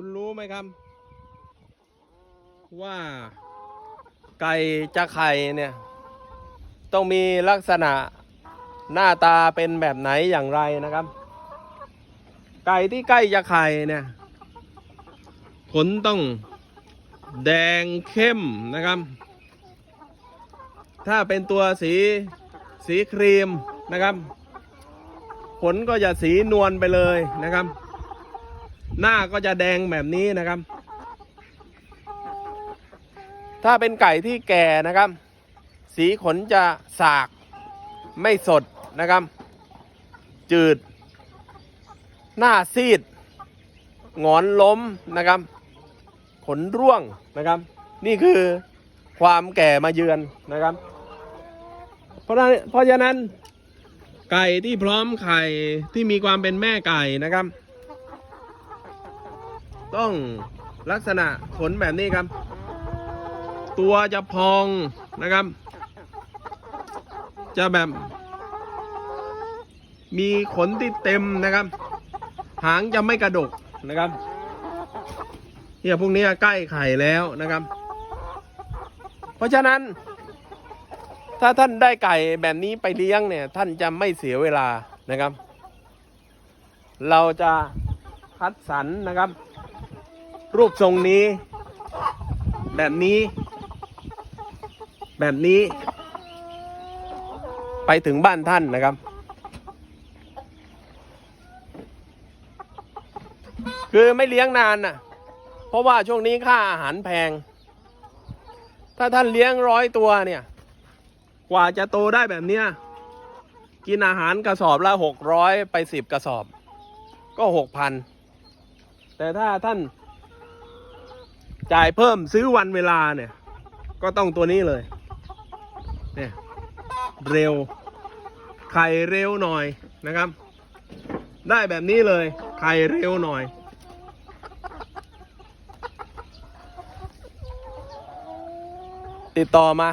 คุณรู้ไหมครับ ว่าไก่จะไข่เนี่ย ต้องมีลักษณะหน้าตาเป็นแบบไหนอย่างไรนะครับ ไก่ที่ใกล้จะไข่เนี่ย ขนต้องแดงเข้มนะครับ ถ้าเป็นตัวสีสีครีมนะครับ ขนก็จะสีนวลไปเลยนะครับ หน้าก็จะแดงแบบนี้นะครับ ถ้าเป็นไก่ที่แก่นะครับ สีขนจะสากไม่สดนะครับ จืด หน้าซีด งอนล้มนะครับ ขนร่วงนะครับ นี่คือความแก่มาเยือนนะครับ เพราะเพราะฉะนั้นไก่ที่พร้อมไข่ที่มีความเป็นแม่ไก่นะครับ ต้องลักษณะขนแบบนี้ครับ ตัวจะพองนะครับ จะแบบ มีขนที่เต็มนะครับ หางจะไม่กระดกนะครับเนี่ยพวกนี้ใกล้ไข่แล้วนะครับ เพราะฉะนั้น ถ้าท่านได้ไก่แบบนี้ไปเลี้ยงเนี่ย ท่านจะไม่เสียเวลานะครับ เราจะคัดสรรนะครับ รูปทรงนี้ แบบนี้ แบบนี้ ไปถึงบ้านท่านนะครับ คือไม่เลี้ยงนานน่ะ เพราะว่าช่วงนี้ค่าอาหารแพง ถ้าท่านเลี้ยงร้อยตัวเนี่ย กว่าจะโตได้แบบเนี้ยกินอาหารกระสอบละหกร้อยไปสิบกระสอบ ก็หกพันแต่ถ้าท่าน จ่ายเพิ่มซื้อวันเวลาเนี่ย ก็ต้องตัวนี้เลย เนี่ย เร็ว ไข่เร็วหน่อยนะครับ ได้แบบนี้เลย ไข่เร็วหน่อย ติดต่อมา